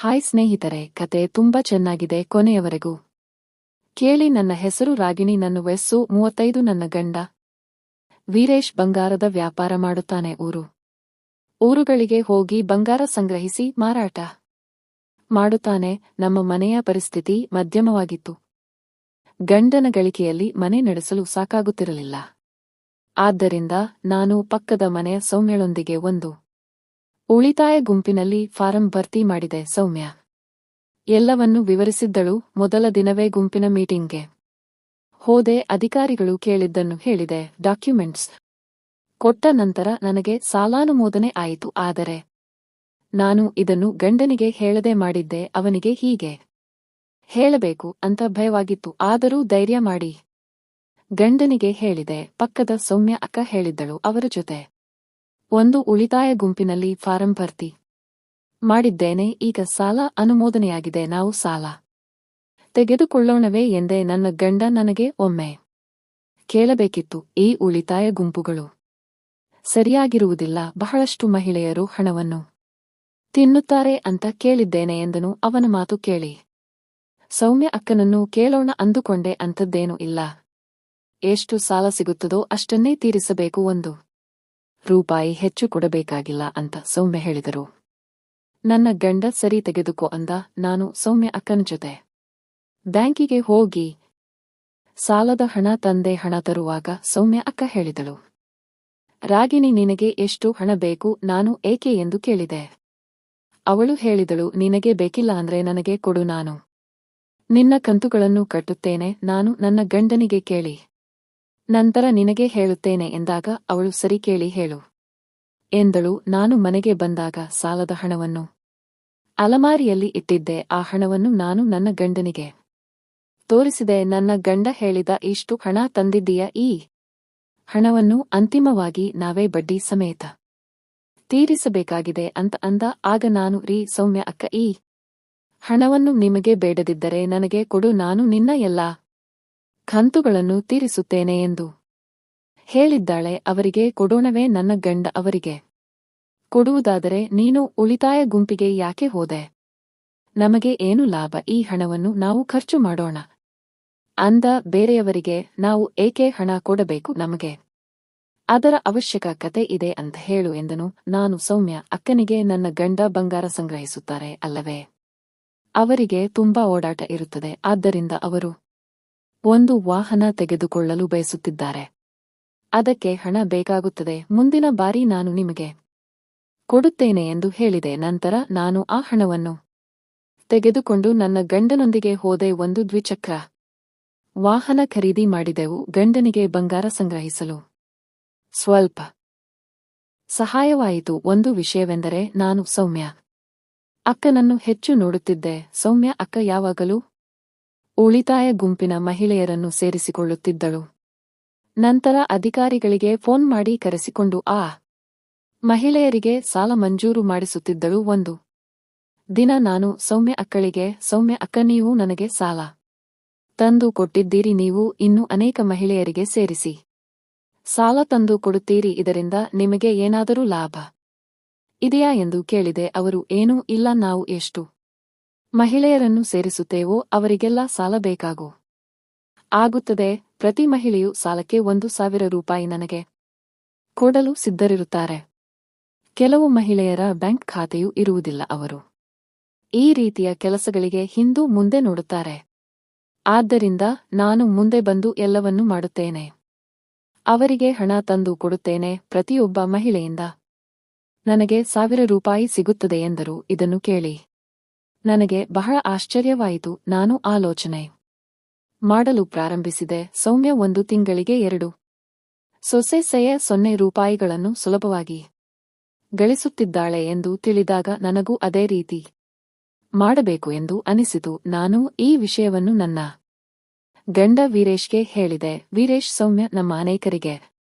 Hi ಸ್ನೇಹಿತರೆ, ಕತೆ ತುಂಬಾ ಚೆನ್ನಾಗಿದೆ ಕೊನೆಯವರೆಗೂ. ಕೇಳಿ ನನ್ನ ಹೆಸರು ರಾಗಿಣಿ, ನನ್ನ ವಯಸ್ಸು ಮೂವತ್ತೈದು, ನನ್ನ ಗಂಡ. ವೀರೇಶ್ ಬಂಗಾರದ ವ್ಯಾಪಾರ ಮಾಡುತ್ತಾನೆ ಊರು. ಊರುಗಳಿಗೆ ಹೋಗಿ ಬಂಗಾರ ಸಂಗ್ರಹಿಸಿ ಮಾರಾಟ ಮಾಡುತ್ತಾನೆ, ನಮ್ಮ ಮನೆಯ ಪರಿಸ್ಥಿತಿ ಮಧ್ಯಮವಾಗಿತ್ತು. ಗಂಡನ ಗಳಿಕೆಯಲ್ಲಿ ಮನೆ ನಡೆಸಲು ಸಾಕಾಗುತ್ತಿರಲಿಲ್ಲ. ಆದ್ದರಿಂದ ನಾನು ಪಕ್ಕದ ಮನೆಯ ಸೌಮ್ಯಳೊಂದಿಗೆ ಒಂದು ಉಳಿತಾಯ ಗುಂಪಿನಲ್ಲಿ ಫಾರಂ ಭರ್ತಿ ಮಾಡಿದೆ ಸೌಮ್ಯ. ಎಲ್ಲವನ್ನೂ ವಿವರಿಸಿದ್ದಳು ಮೊದಲ ದಿನವೇ ಗುಂಪಿನ ಮೀಟಿಂಗ್ಗೆ. ಹೋದೆ ಅಧಿಕಾರಿಗಳು ಕೇಳಿದ್ದನ್ನು ಹೇಳಿದೆ, ಡಾಕ್ಯುಮೆಂಟ್ಸ್ ಕೊಟ್ಟ ನಂತರ ನನಗೆ ಸಾಲಾನುಮೋದನೆ ಆಯಿತು, ಆದರೆ ನಾನು ಇದನ್ನು ಗಂಡನಿಗೆ ಹೇಳದೆ ಮಾಡಿದ್ದೆ, ಅವನಿಗೆ ಹೀಗೆ ಹೇಳಬೇಕು ಅಂತ ಭಯವಾಗಿತ್ತು, ಆದರೂ ಧೈರ್ಯ ಮಾಡಿ ಗಂಡನಿಗೆ ಹೇಳಿದೆ, ಪಕ್ಕದ ಸೌಮ್ಯ ಅಕ್ಕ ಹೇಳಿದ್ದಳು, ಅವರ ಜೊತೆ ಒಂದು ಉಳಿತಾಯ ಗುಂಪಿನಲ್ಲಿ ಫಾರಂ ಭರ್ತಿ ಮಾಡಿದ್ದೇನೆ, ಈಗ ಸಾಲ ಅನುಮೋದನೆಯಾಗಿದೆ, ನಾವು ಸಾಲ ತೆಗೆದುಕೊಳ್ಳೋಣವೇ ಎಂದೇ ನನ್ನ ಗಂಡ ನನಗೆ ಒಮ್ಮೆ ಕೇಳಬೇಕಿತ್ತು. ಈ ಉಳಿತಾಯ ಗುಂಪುಗಳು ಸರಿಯಾಗಿರುವುದಿಲ್ಲ, ಬಹಳಷ್ಟು ಮಹಿಳೆಯರು ಹಣವನ್ನು ತಿನ್ನುತ್ತಾರೆ ಅಂತ ಕೇಳಿದ್ದೇನೆ ಎಂದನು. ಅವನ ಮಾತು ಕೇಳಿ, ಸೌಮ್ಯ ಅಕ್ಕನನ್ನು ಕೇಳೋಣ ಅಂದುಕೊಂಡೆ, ಅಂಥದ್ದೇನೂ ಇಲ್ಲ. ಎಷ್ಟು ಸಾಲ ಸಿಗುತ್ತದೋ ಅಷ್ಟನ್ನೇ ತೀರಿಸಬೇಕು. ಒಂದು ರೂಪಾಯಿ ಹೆಚ್ಚು ಕೊಡಬೇಕಾಗಿಲ್ಲ ಅಂತ ಸೌಮ್ಯ ಹೇಳಿದರು. ನನ್ನ ಗಂಡ ಸರಿ ತೆಗೆದುಕೋ ಅಂದ ನಾನು ಸೌಮ್ಯ ಅಕ್ಕನ ಜೊತೆ. ಬ್ಯಾಂಕಿಗೆ ಹೋಗಿ ಸಾಲದ ಹಣ ತಂದೆ ಹಣ ತರುವಾಗ ಸೌಮ್ಯ ಅಕ್ಕ ಹೇಳಿದಳು. ರಾಗಿಣಿ ನಿನಗೆ ಎಷ್ಟು ಹಣ ಬೇಕು ನಾನು ಏಕೆ ಎಂದು ಕೇಳಿದೆ. ಅವಳು ಹೇಳಿದಳು, ನಿನಗೆ ಬೇಕಿಲ್ಲ ಅಂದ್ರೆ ನನಗೆ ಕೊಡು ನಾನು. ನಿನ್ನ ಕಂತುಗಳನ್ನು ಕಟ್ಟುತ್ತೇನೆ, ನಾನು ನನ್ನ ಗಂಡನಿಗೆ ಕೇಳಿ. ನಂತರ ನಿನಗೆ ಹೇಳುತ್ತೇನೆ ಎಂದಾಗ ಅವಳು ಸರಿ ಕೇಳಿ ಹೇಳು. ಎಂದಳು, ನಾನು ಮನೆಗೆ ಬಂದಾಗ ಸಾಲದ ಹಣವನ್ನು. ಅಲಮಾರಿಯಲ್ಲಿ ಇಟ್ಟಿದ್ದೆ, ಆ ಹಣವನ್ನು ನಾನು ನನ್ನ ಗಂಡನಿಗೆ ತೋರಿಸಿದೆ, ನನ್ನ ಗಂಡ ಹೇಳಿದ ಇಷ್ಟು ಹಣ ತಂದಿದ್ದೀಯ ಈ ಹಣವನ್ನು ಅಂತಿಮವಾಗಿ ನಾವೇ ಬಡ್ಡಿ ಸಮೇತ ತೀರಿಸಬೇಕಾಗಿದೆ ಅಂತ ಅಂದ, ಆಗ ನಾನು, ರೀ ಸೌಮ್ಯ ಅಕ್ಕ, ಈ ಹಣವನ್ನು ನಿಮಗೆ ಬೇಡದಿದ್ದರೆ ನನಗೆ ಕೊಡು, ನಾನು ನಿನ್ನ ಎಲ್ಲಾ ಕಂತುಗಳನ್ನು ತೀರಿಸುತ್ತೇನೆ ಎಂದು ಹೇಳಿದ್ದಾಳೆ ಅವರಿಗೆ, ಕೊಡೋಣವೇ ನನ್ನ ಗಂಡ ಅವರಿಗೆ. ಕೊಡುವುದಾದರೆ ನೀನು ಉಳಿತಾಯ ಗುಂಪಿಗೆ ಯಾಕೆ ಹೋದೆ? ನಮಗೆ ಏನು ಲಾಭ? ಈ ಹಣವನ್ನು ನಾವು ಖರ್ಚು ಮಾಡೋಣ. ಅಂದ ಬೇರೆಯವರಿಗೆ, ನಾವು ಏಕೆ ಹಣ ಕೊಡಬೇಕು ನಮಗೆ? ಅದರ ಅವಶ್ಯಕತೆ ಇದೆ ಅಂತ ಹೇಳು ಎಂದನು. ನಾನು ಸೌಮ್ಯ, ಅಕ್ಕನಿಗೆ ನನ್ನ ಗಂಡ ಬಂಗಾರ ಸಂಗ್ರಹಿಸುತ್ತಾರೆ ಅಲ್ಲವೇ? ಅವರಿಗೆ ತುಂಬಾ ಓಡಾಟ ಇರುತ್ತದೆ. ಆದ್ದರಿಂದ ಅವರು ಒಂದು ವಾಹನ ತೆಗೆದುಕೊಳ್ಳಲು ಬಯಸುತ್ತಿದ್ದಾರೆ. ಅದಕ್ಕೆ ಹಣ ಬೇಕಾಗುತ್ತದೆ. ಮುಂದಿನ ಬಾರಿ ನಾನು ನಿಮಗೆ ಕೊಡುತ್ತೇನೆ ಎಂದು ಹೇಳಿದೆ. ನಂತರ ನಾನು ಆ ಹಣವನ್ನು ತೆಗೆದುಕೊಂಡು ನನ್ನ ಗಂಡನೊಂದಿಗೆ ಹೋದೆ. ಒಂದು ದ್ವಿಚಕ್ರ ವಾಹನ ಖರೀದಿ ಮಾಡಿದೆವು. ಗಂಡನಿಗೆ ಬಂಗಾರ ಸಂಗ್ರಹಿಸಲು ಸ್ವಲ್ಪ ಸಹಾಯವಾಯಿತು. ಒಂದು ವಿಷಯವೆಂದರೆ ನಾನು ಸೌಮ್ಯ ಅಕ್ಕನನ್ನು ಹೆಚ್ಚು ನೋಡುತ್ತಿದ್ದೆ. ಸೌಮ್ಯ ಅಕ್ಕ ಯಾವಾಗಲೂ ಉಳಿತಾಯ ಗುಂಪಿನ ಮಹಿಳೆಯರನ್ನು ಸೇರಿಸಿಕೊಳ್ಳುತ್ತಿದ್ದಳು. ನಂತರ ಅಧಿಕಾರಿಗಳಿಗೆ ಫೋನ್ ಮಾಡಿ ಕರೆಸಿಕೊಂಡು, ಆ ಮಹಿಳೆಯರಿಗೆ ಸಾಲ ಮಂಜೂರು ಮಾಡಿಸುತ್ತಿದ್ದಳು ಒಂದು. ದಿನ ನಾನು ಸೌಮ್ಯ ಅಕ್ಕಳಿಗೆ, ಸೌಮ್ಯ ಅಕ್ಕ ನೀವು ನನಗೆ ಸಾಲ ತಂದು ಕೊಟ್ಟಿದ್ದೀರಿ, ನೀವು ಇನ್ನು ಅನೇಕ ಮಹಿಳೆಯರಿಗೆ ಸೇರಿಸಿ. ಸಾಲ ತಂದು ಕೊಡುತ್ತೀರಿ, ಇದರಿಂದ ನಿಮಗೆ ಏನಾದರೂ ಲಾಭ ಇದೆಯಾ? ಎಂದು ಕೇಳಿದೆ. ಅವರು, ಏನೂ ಇಲ್ಲ, ನಾವು ಎಷ್ಟು ಮಹಿಳೆಯರನ್ನು ಸೇರಿಸುತ್ತೇವೋ ಅವರಿಗೆಲ್ಲ ಸಾಲ ಬೇಕಾಗು. ಆಗುತ್ತದೆ, ಪ್ರತಿ ಮಹಿಳೆಯು ಸಾಲಕ್ಕೆ ಒಂದು ಸಾವಿರ ರೂಪಾಯಿ ನನಗೆ ಕೊಡಲು ಸಿದ್ಧರಿರುತ್ತಾರೆ. ಕೆಲವು ಮಹಿಳೆಯರ ಬ್ಯಾಂಕ್ ಖಾತೆಯೂ ಇರುವುದಿಲ್ಲ ಅವರು. ಈ ರೀತಿಯ ಕೆಲಸಗಳಿಗೆ ಹಿಂದೂ ಮುಂದೆ ನೋಡುತ್ತಾರೆ. ಆದ್ದರಿಂದ ನಾನು ಮುಂದೆ ಬಂದು ಎಲ್ಲವನ್ನೂ ಮಾಡುತ್ತೇನೆ. ಅವರಿಗೆ ಹಣ ತಂದು ಕೊಡುತ್ತೇನೆ, ಪ್ರತಿಯೊಬ್ಬ ಮಹಿಳೆಯಿಂದ. ನನಗೆ ಸಾವಿರ ರೂಪಾಯಿ ಸಿಗುತ್ತದೆ ಎಂದರು, ಇದನ್ನು ಕೇಳಿ. ನನಗೆ ಬಹಳ ಆಶ್ಚರ್ಯವಾಯಿತು, ನಾನು ಆಲೋಚನೆ ಮಾಡಲು ಪ್ರಾರಂಭಿಸಿದೆ. ಸೌಮ್ಯ ಒಂದು ತಿಂಗಳಿಗೆ ಎರಡು ಸೊಸೆ ಸೆಯ ಸೊನ್ನೆ ರೂಪಾಯಿಗಳನ್ನು ಸುಲಭವಾಗಿ ಗಳಿಸುತ್ತಿದ್ದಾಳೆ ಎಂದು ತಿಳಿದಾಗ ನನಗೂ ಅದೇ ರೀತಿ ಮಾಡಬೇಕು ಎಂದು ಅನಿಸಿತು. ನಾನು ಈ ವಿಷಯವನ್ನು ನನ್ನ ಗಂಡ ವೀರೇಶ್ಗೆ ಹೇಳಿದೆ. ವೀರೇಶ್ ಸೌಮ್ಯ ನಮ್ಮ ಅನೇಕರಿಗೆ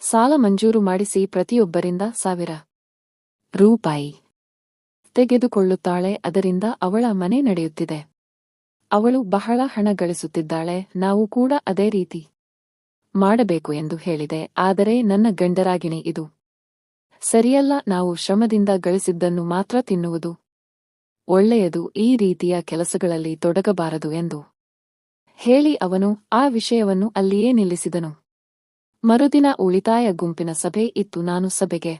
ಸಾಲ ಮಂಜೂರು ಮಾಡಿಸಿ ಪ್ರತಿಯೊಬ್ಬರಿಂದ ಸಾವಿರ ರೂಪಾಯಿ ತೆಗೆದುಕೊಳ್ಳುತ್ತಾಳೆ ಅದರಿಂದ ಅವಳ ಮನೆ ನಡೆಯುತ್ತಿದೆ. ಅವಳು ಬಹಳ ಹಣ ಗಳಿಸುತ್ತಿದ್ದಾಳೆ, ನಾವು ಕೂಡ ಅದೇ ರೀತಿ ಮಾಡಬೇಕು ಎಂದು ಹೇಳಿದೆ, ಆದರೆ ನನ್ನ ಗಂಡರಾಗಿಣಿ ಇದು. ಸರಿಯಲ್ಲ, ನಾವು ಶ್ರಮದಿಂದ ಗಳಿಸಿದ್ದನ್ನು ಮಾತ್ರ ತಿನ್ನುವುದು. ಒಳ್ಳೆಯದು, ಈ ರೀತಿಯ ಕೆಲಸಗಳಲ್ಲಿ ತೊಡಗಬಾರದು ಎಂದು ಹೇಳಿ ಅವನು ಆ ವಿಷಯವನ್ನು ಅಲ್ಲಿಯೇ ನಿಲ್ಲಿಸಿದನು. ಮರುದಿನ ಉಳಿತಾಯ ಗುಂಪಿನ ಸಭೆ ಇತ್ತು, ನಾನು ಸಭೆಗೆ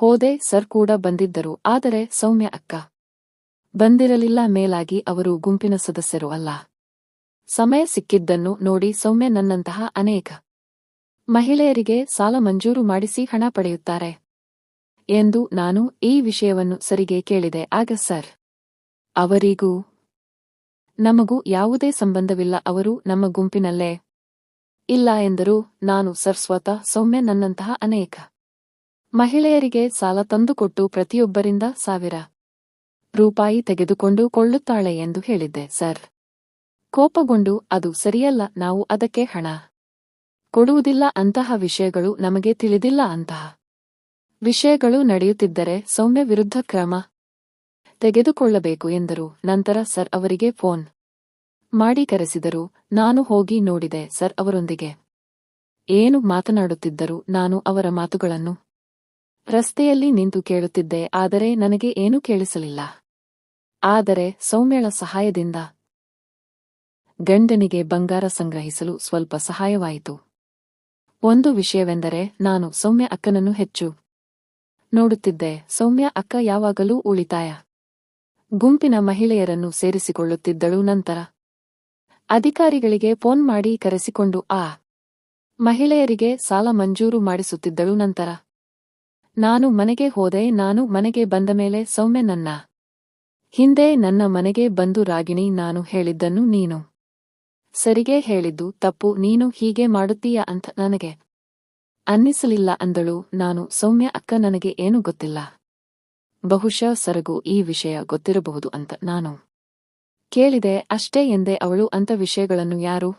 ಹೋದೆ ಸರ್ ಕೂಡ ಬಂದಿದ್ದರು, ಆದರೆ ಸೌಮ್ಯ ಅಕ್ಕ ಬಂದಿರಲಿಲ್ಲ. ಮೇಲಾಗಿ ಅವರು ಗುಂಪಿನ ಸದಸ್ಯರು ಅಲ್ಲ. ಸಮಯ ಸಿಕ್ಕಿದ್ದನ್ನು ನೋಡಿ ಸೌಮ್ಯ ನನ್ನಂತಹ ಅನೇಕ ಮಹಿಳೆಯರಿಗೆ ಸಾಲ ಮಂಜೂರು ಮಾಡಿಸಿ ಹಣ ಪಡೆಯುತ್ತಾರೆ ಎಂದು ನಾನು ಈ ವಿಷಯವನ್ನು ಸರಿಗೆ ಕೇಳಿದೆ. ಆಗ ಸರ್, ಅವರಿಗೂ ನಮಗೂ ಯಾವುದೇ ಸಂಬಂಧವಿಲ್ಲ, ಅವರು ನಮ್ಮ ಗುಂಪಿನಲ್ಲೇ ಇಲ್ಲ ಎಂದರು. ನಾನು ಸರ್, ಸ್ವತಃ ಸೌಮ್ಯ ನನ್ನಂತಹ ಅನೇಕ ಮಹಿಳೆಯರಿಗೆ ಸಾಲ ತಂದುಕೊಟ್ಟು ಪ್ರತಿಯೊಬ್ಬರಿಂದ ಸಾವಿರ ರೂಪಾಯಿ ತೆಗೆದುಕೊಂಡು ಕೊಳ್ಳುತ್ತಾಳೆ ಎಂದು ಹೇಳಿದ್ದೆ, ಸರ್. ಕೋಪಗೊಂಡು, ಅದು ಸರಿಯಲ್ಲ, ನಾವು ಅದಕ್ಕೆ ಹಣ ಕೊಡುವುದಿಲ್ಲ, ಅಂತಹ ವಿಷಯಗಳು ನಮಗೆ ತಿಳಿದಿಲ್ಲ, ಅಂತಹ ವಿಷಯಗಳು ನಡೆಯುತ್ತಿದ್ದರೆ ಸೌಮ್ಯ ವಿರುದ್ಧ ಕ್ರಮ ತೆಗೆದುಕೊಳ್ಳಬೇಕು ಎಂದರು. ನಂತರ ಸರ್ ಅವರಿಗೆ ಫೋನ್ ಮಾಡಿ ಕರೆಸಿದರು. ನಾನು ಹೋಗಿ ನೋಡಿದೆ, ಸರ್ ಅವರೊಂದಿಗೆ ಏನು ಮಾತನಾಡುತ್ತಿದ್ದರು, ನಾನು ಅವರ ಮಾತುಗಳನ್ನು ರಸ್ತೆಯಲ್ಲಿ ನಿಂತು ಕೇಳುತ್ತಿದ್ದೆ, ಆದರೆ ನನಗೆ ಏನೂ ಕೇಳಿಸಲಿಲ್ಲ. ಆದರೆ ಸೌಮ್ಯಳ ಸಹಾಯದಿಂದ ಗಂಡನಿಗೆ ಬಂಗಾರ ಸಂಗ್ರಹಿಸಲು ಸ್ವಲ್ಪ ಸಹಾಯವಾಯಿತು. ಒಂದು ವಿಷಯವೆಂದರೆ, ನಾನು ಸೌಮ್ಯ ಅಕ್ಕನನ್ನು ಹೆಚ್ಚು ನೋಡುತ್ತಿದ್ದೆ. ಸೌಮ್ಯ ಅಕ್ಕ ಯಾವಾಗಲೂ ಉಳಿತಾಯ. ಗುಂಪಿನ ಮಹಿಳೆಯರನ್ನು ಸೇರಿಸಿಕೊಳ್ಳುತ್ತಿದ್ದಳು ನಂತರ ಅಧಿಕಾರಿಗಳಿಗೆ ಫೋನ್ ಮಾಡಿ ಕರೆಸಿಕೊಂಡು, ಆ ಮಹಿಳೆಯರಿಗೆ ಸಾಲ ಮಂಜೂರು ಮಾಡಿಸುತ್ತಿದ್ದಳು ನಂತರ ನಾನು ಮನೆಗೆ ಹೋದೆ, ನಾನು ಮನೆಗೆ ಬಂದ ಮೇಲೆ ಸೌಮ್ಯ ನನ್ನ ಹಿಂದೆ ನನ್ನ ಮನೆಗೆ ಬಂದು ರಾಗಿಣಿ, ನಾನು ಹೇಳಿದ್ದನ್ನು ನೀನು ಸರಿಗೆ ಹೇಳಿದ್ದು ತಪ್ಪು, ನೀನು ಹೀಗೆ ಮಾಡುತ್ತೀಯ ಅಂತ ನನಗೆ ಅನ್ನಿಸಲಿಲ್ಲ ಅಂದಳು. ನಾನು ಸೌಮ್ಯ ಅಕ್ಕ ನನಗೆ ಏನೂ ಗೊತ್ತಿಲ್ಲ. ಬಹುಶಃ ಸರಗು ಈ ವಿಷಯ ಗೊತ್ತಿರಬಹುದು ಅಂತ ನಾನು ಕೇಳಿದೆ. ಅಷ್ಟೇ ಎಂದೆ ಅವಳು ಅಂತ ವಿಷಯಗಳನ್ನು ಯಾರು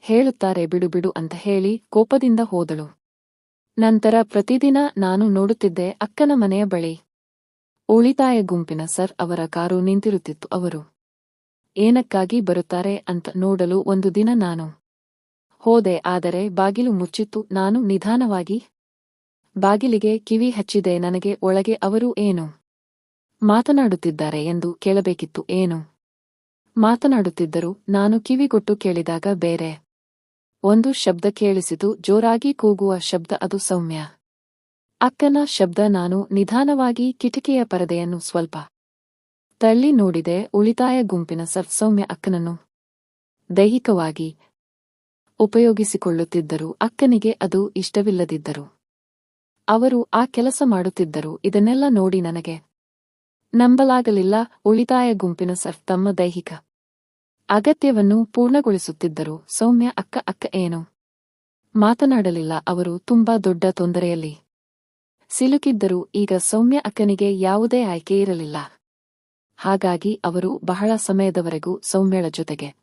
ಹೇಳುತ್ತಾರೆ ಬಿಡು ಬಿಡು ಅಂತ ಹೇಳಿ ಕೋಪದಿಂದ ಹೋದಳು. ನಂತರ ಪ್ರತಿದಿನ ನಾನು ನೋಡುತ್ತಿದ್ದೆ ಅಕ್ಕನ ಮನೆಯ ಬಳಿ. ಉಳಿತಾಯ ಗುಂಪಿನ ಸರ್ ಅವರ ಕಾರು ನಿಂತಿರುತ್ತಿತ್ತು. ಅವರು, ಏನಕ್ಕಾಗಿ ಬರುತ್ತಾರೆ ಅಂತ ನೋಡಲು ಒಂದು ದಿನ ನಾನು ಹೋದೆ. ಆದರೆ ಬಾಗಿಲು ಮುಚ್ಚಿತ್ತು. ನಾನು ನಿಧಾನವಾಗಿ ಬಾಗಿಲಿಗೆ ಕಿವಿ ಹಚ್ಚಿದೆ. ನನಗೆ ಒಳಗೆ ಅವರು, ಏನು ಮಾತನಾಡುತ್ತಿದ್ದಾರೆ ಎಂದು ಕೇಳಬೇಕಿತ್ತು. ಏನು ಮಾತನಾಡುತ್ತಿದ್ದರು? ನಾನು ಕಿವಿಗೊಟ್ಟು ಕೇಳಿದಾಗ ಬೇರೆ ಒಂದು ಶಬ್ದ ಕೇಳಿಸಿತು, ಜೋರಾಗಿ ಕೂಗುವ ಶಬ್ದ ಅದು ಸೌಮ್ಯ. ಅಕ್ಕನ ಶಬ್ದ ನಾನು ನಿಧಾನವಾಗಿ ಕಿಟಕಿಯ ಪರದೆಯನ್ನು ಸ್ವಲ್ಪ ತಳ್ಳಿ ನೋಡಿದೆ, ಉಳಿತಾಯ ಗುಂಪಿನ ಸರ್ ಸೌಮ್ಯ ಅಕ್ಕನನ್ನು ದೈಹಿಕವಾಗಿ ಉಪಯೋಗಿಸಿಕೊಳ್ಳುತ್ತಿದ್ದರು, ಅಕ್ಕನಿಗೆ ಅದು ಇಷ್ಟವಿಲ್ಲದಿದ್ದರು. ಅವರು ಆ ಕೆಲಸ ಮಾಡುತ್ತಿದ್ದರು, ಇದನ್ನೆಲ್ಲ ನೋಡಿ ನನಗೆ ನಂಬಲಾಗಲಿಲ್ಲ, ಉಳಿತಾಯ ಗುಂಪಿನ ಸರ್ ತಮ್ಮ ದೈಹಿಕ ಅಗತ್ಯವನ್ನು ಪೂರ್ಣಗೊಳಿಸುತ್ತಿದ್ದರು. ಸೌಮ್ಯ ಅಕ್ಕ ಅಕ್ಕ ಏನು? ಮಾತನಾಡಲಿಲ್ಲ. ಅವರು ತುಂಬಾ ದೊಡ್ಡ ತೊಂದರೆಯಲ್ಲಿ ಸಿಲುಕಿದ್ದರು. ಈಗ ಸೌಮ್ಯ ಅಕ್ಕನಿಗೆ ಯಾವುದೇ ಆಯ್ಕೆ ಇರಲಿಲ್ಲ. ಹಾಗಾಗಿ ಅವರು ಬಹಳ ಸಮಯದವರೆಗೂ ಸೌಮ್ಯಳ ಜೊತೆಗೆ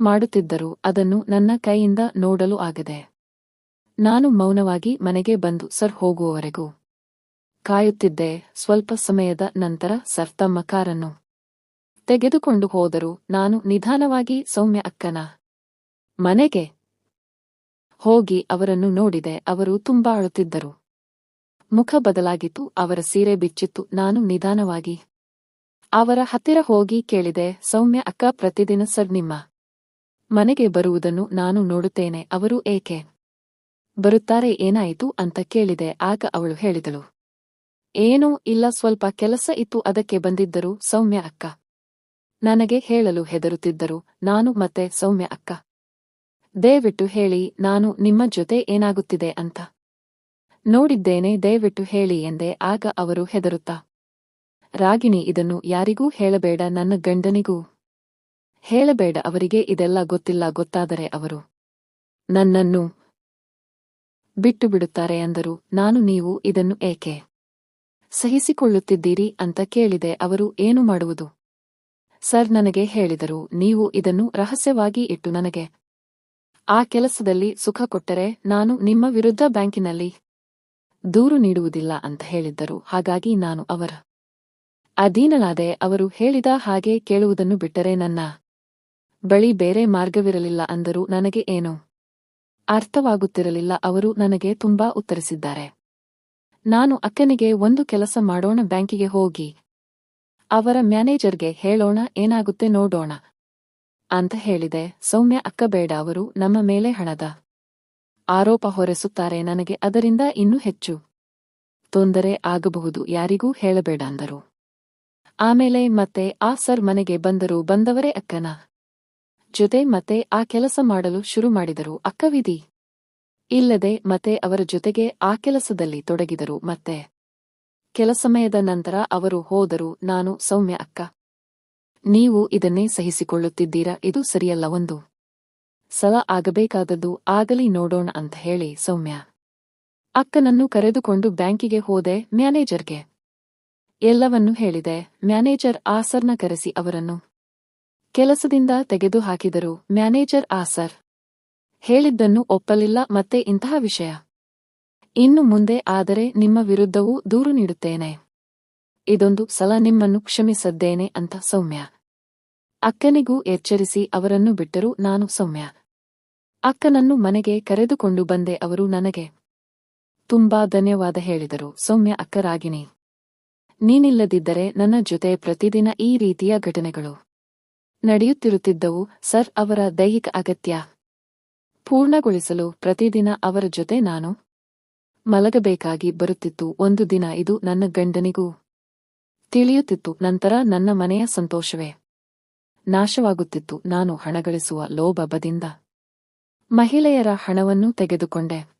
ಮಾಡುತ್ತಿದ್ದರು. ಅದನ್ನು ನನ್ನ ಕೈಯಿಂದ ನೋಡಲು ಆಗದೆ ನಾನು ಮೌನವಾಗಿ ಮನೆಗೆ ಬಂದು ಸರ್ ಹೋಗುವವರೆಗೂ ಕಾಯುತ್ತಿದ್ದೆ. ಸ್ವಲ್ಪ ಸಮಯದ ನಂತರ ಸರ್ ತಮ್ಮ ಕಾರನ್ನು ತೆಗೆದುಕೊಂಡು ಹೋದರು ನಾನು ನಿಧಾನವಾಗಿ ಸೌಮ್ಯ ಅಕ್ಕನ ಮನೆಗೆ ಹೋಗಿ ಅವರನ್ನು ನೋಡಿದೆ. ಅವರು ತುಂಬಾ ಅಳುತ್ತಿದ್ದರು. ಮುಖ ಬದಲಾಗಿತ್ತು. ಅವರ ಸೀರೆ ಬಿಚ್ಚಿತ್ತು. ನಾನು ನಿಧಾನವಾಗಿ ಅವರ ಹತ್ತಿರ ಹೋಗಿ ಕೇಳಿದೆ, ಸೌಮ್ಯ ಅಕ್ಕ, ಪ್ರತಿದಿನ ಸರ್ ನಿಮ್ಮ ಮನೆಗೆ ಬರುವುದನ್ನು ನಾನು ನೋಡುತ್ತೇನೆ. ಅವರು ಏಕೆ ಬರುತ್ತಾರೆ? ಏನಾಯಿತು? ಅಂತ ಕೇಳಿದೆ. ಆಗ ಅವಳು ಹೇಳಿದಳು, ಏನೂ ಇಲ್ಲ. ಸ್ವಲ್ಪ ಕೆಲಸ ಇತ್ತು. ಅದಕ್ಕೆ ಬಂದಿದ್ದರು. ಸೌಮ್ಯ ಅಕ್ಕ ನನಗೆ ಹೇಳಲು ಹೆದರುತ್ತಿದ್ದರು, ನಾನು ಮತ್ತೆ ಸೌಮ್ಯ ಅಕ್ಕ. ದಯವಿಟ್ಟು ಹೇಳಿ, ನಾನು ನಿಮ್ಮ ಜೊತೆ ಏನಾಗುತ್ತಿದೆ ಅಂತ. ನೋಡಿದ್ದೇನೆ, ದಯವಿಟ್ಟು ಹೇಳಿ ಎಂದೆ, ಆಗ ಅವರು ಹೆದರುತ್ತಾ. ರಾಗಿಣಿ, ಇದನ್ನು ಯಾರಿಗೂ ಹೇಳಬೇಡ, ನನ್ನ ಗಂಡನಿಗೂ. ಹೇಳಬೇಡ, ಅವರಿಗೆ ಇದೆಲ್ಲ ಗೊತ್ತಿಲ್ಲ, ಗೊತ್ತಾದರೆ ಅವರು ನನ್ನನ್ನು ಬಿಟ್ಟು ಬಿಡುತ್ತಾರೆ ಅಂದರು. ನಾನು, ನೀವು ಇದನ್ನು ಏಕೆ ಸಹಿಸಿಕೊಳ್ಳುತ್ತಿದ್ದೀರಿ? ಅಂತ ಕೇಳಿದೆ. ಅವರು ಏನು ಮಾಡುವುದು? ಸರ್ ನನಗೆ ಹೇಳಿದರು, ನೀವು ಇದನ್ನು ರಹಸ್ಯವಾಗಿ ಇಟ್ಟು ನನಗೆ ಆ ಕೆಲಸದಲ್ಲಿ ಸುಖ ಕೊಟ್ಟರೆ ನಾನು ನಿಮ್ಮ ವಿರುದ್ಧ ಬ್ಯಾಂಕಿನಲ್ಲಿ ದೂರು ನೀಡುವುದಿಲ್ಲ ಅಂತ ಹೇಳಿದ್ದರು. ಹಾಗಾಗಿ ನಾನು ಅವರ ಅಧೀನನಾದೆ ಅವರು ಹೇಳಿದ ಹಾಗೆ ಕೇಳುವುದನ್ನು ಬಿಟ್ಟರೆ ನನ್ನ ಬಳಿ ಬೇರೆ ಮಾರ್ಗವಿರಲಿಲ್ಲ ಅಂದರು ನನಗೆ ಏನು ಅರ್ಥವಾಗುತ್ತಿರಲಿಲ್ಲ, ಅವರು ನನಗೆ ತುಂಬಾ ಉತ್ತರಿಸಿದ್ದಾರೆ. ನಾನು ಅಕ್ಕನಿಗೆ ಒಂದು ಕೆಲಸ ಮಾಡೋಣ, ಬ್ಯಾಂಕಿಗೆ ಹೋಗಿ ಅವರ ಮ್ಯಾನೇಜರ್ಗೆ ಹೇಳೋಣ, ಏನಾಗುತ್ತೆ ನೋಡೋಣ. ಅಂತ ಹೇಳಿದೆ. ಸೌಮ್ಯ ಅಕ್ಕಬೇಡ ಅವರು ನಮ್ಮ ಮೇಲೆ ಹಣದ ಆರೋಪ ಹೊರೆಸುತ್ತಾರೆ, ನನಗೆ ಅದರಿಂದ ಇನ್ನೂ ಹೆಚ್ಚು ತೊಂದರೆ ಆಗಬಹುದು, ಯಾರಿಗೂ ಹೇಳಬೇಡ ಅಂದರು. ಆಮೇಲೆ ಮತ್ತೆ, ಆ ಸರ್ ಮನೆಗೆ ಬಂದರು, ಬಂದವರೇ ಅಕ್ಕನ ಜೊತೆ ಮತ್ತೆ ಆ ಕೆಲಸ ಮಾಡಲು ಶುರು ಮಾಡಿದರು. ಅಕ್ಕವಿಧಿ ಇಲ್ಲದೆ ಮತ್ತೆ ಅವರ ಜೊತೆಗೆ ಆ ಕೆಲಸದಲ್ಲಿ ತೊಡಗಿದರು. ಮತ್ತೆ ಕೆಲ ಸಮಯದ ನಂತರ ಅವರು ಹೋದರು, ನಾನು ಸೌಮ್ಯ ಅಕ್ಕ. ನೀವು ಇದನ್ನೇ ಸಹಿಸಿಕೊಳ್ಳುತ್ತಿದ್ದೀರಾ? ಇದು ಸರಿಯಲ್ಲ ಒಂದು ಸಲ ಆಗಬೇಕಾದದ್ದು, ಆಗಲಿ ನೋಡೋಣ ಅಂತ ಹೇಳಿ ಸೌಮ್ಯ. ಅಕ್ಕನನ್ನು ಕರೆದುಕೊಂಡು ಬ್ಯಾಂಕಿಗೆ ಹೋದೆ, ಮ್ಯಾನೇಜರ್ಗೆ. ಎಲ್ಲವನ್ನೂ ಹೇಳಿದೆ, ಮ್ಯಾನೇಜರ್ ಆಸರ್ನ ಕರೆಸಿ ಅವರನ್ನು. ಕೆಲಸದಿಂದ ತೆಗೆದುಹಾಕಿದರು, ಮ್ಯಾನೇಜರ್ ಆಸರ್. ಹೇಳಿದ್ದನ್ನು ಒಪ್ಪಲಿಲ್ಲ, ಮತ್ತೆ ಇಂತಹ ವಿಷಯ. ಇನ್ನು ಮುಂದೆ ಆದರೆ ನಿಮ್ಮ ವಿರುದ್ಧವೂ ದೂರು ನೀಡುತ್ತೇನೆ. ಇದೊಂದು ಸಲ ನಿಮ್ಮನ್ನು ಕ್ಷಮಿಸದ್ದೇನೆ ಅಂತ ಸೌಮ್ಯ. ಅಕ್ಕನಿಗೂ ಎಚ್ಚರಿಸಿ ಅವರನ್ನು ಬಿಟ್ಟರು ನಾನು ಸೌಮ್ಯ. ಅಕ್ಕನನ್ನು ಮನೆಗೆ ಕರೆದುಕೊಂಡು ಬಂದೆ ಅವರು ನನಗೆ. ತುಂಬಾ ಧನ್ಯವಾದ ಹೇಳಿದರು, ಸೌಮ್ಯ ಅಕ್ಕರಾಗಿನಿ. ನೀನಿಲ್ಲದಿದ್ದರೆ ನನ್ನ ಜೊತೆ ಪ್ರತಿದಿನ ಈ ರೀತಿಯ ಘಟನೆಗಳು ನಡೆಯುತ್ತಿರುತ್ತಿದ್ದವು, ಸರ್ ಅವರ ದೈಹಿಕ ಅಗತ್ಯ. ಪೂರ್ಣಗೊಳಿಸಲು ಪ್ರತಿದಿನ ಅವರ ಜೊತೆ ನಾನು ಮಲಗಬೇಕಾಗಿ ಬರುತ್ತಿತ್ತು. ಒಂದು ದಿನ ಇದು ನನ್ನ ಗಂಡನಿಗೂ ತಿಳಿಯುತ್ತಿತ್ತು. ನಂತರ ನನ್ನ ಮನೆಯ ಸಂತೋಷವೇ ನಾಶವಾಗುತ್ತಿತ್ತು. ನಾನು ಹಣಗಳಿಸುವ ಲೋಭಬದಿಂದ ಮಹಿಳೆಯರ ಹಣವನ್ನು ತೆಗೆದುಕೊಂಡೆ.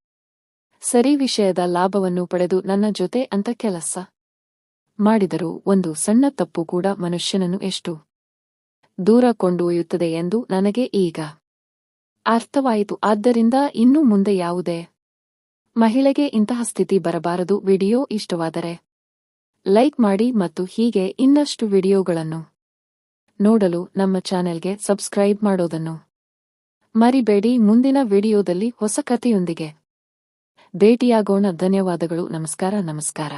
ಸರಿ ವಿಷಯದ ಲಾಭವನ್ನು ಪಡೆದು ನನ್ನ ಜೊತೆ ಅಂತ ಕೆಲಸ ಮಾಡಿದರೂ ಒಂದು ಸಣ್ಣ ತಪ್ಪು ಕೂಡ ಮನುಷ್ಯನನ್ನು ಎಷ್ಟು ದೂರ ಕೊಂಡೊಯ್ಯುತ್ತದೆ ಎಂದು ನನಗೆ ಈಗ ಅರ್ಥವಾಯಿತು. ಆದ್ದರಿಂದ ಇನ್ನು ಮುಂದೆ ಯಾವುದೇ ಮಹಿಳೆಗೆ ಇಂತಹ ಸ್ಥಿತಿ ಬರಬಾರದು, ವಿಡಿಯೋ ಇಷ್ಟವಾದರೆ ಲೈಕ್ ಮಾಡಿ ಮತ್ತು ಹೀಗೆ ಇನ್ನಷ್ಟು ವಿಡಿಯೋಗಳನ್ನು ನೋಡಲು ನಮ್ಮ ಚಾನೆಲ್ಗೆ ಸಬ್ಸ್ಕ್ರೈಬ್ ಮಾಡೋದನ್ನು ಮರಿಬೇಡಿ. ಮುಂದಿನ ವಿಡಿಯೋದಲ್ಲಿ ಹೊಸ ಕಥೆಯೊಂದಿಗೆ ಭೇಟಿಯಾಗೋಣ. ಧನ್ಯವಾದಗಳು. ನಮಸ್ಕಾರ. ನಮಸ್ಕಾರ.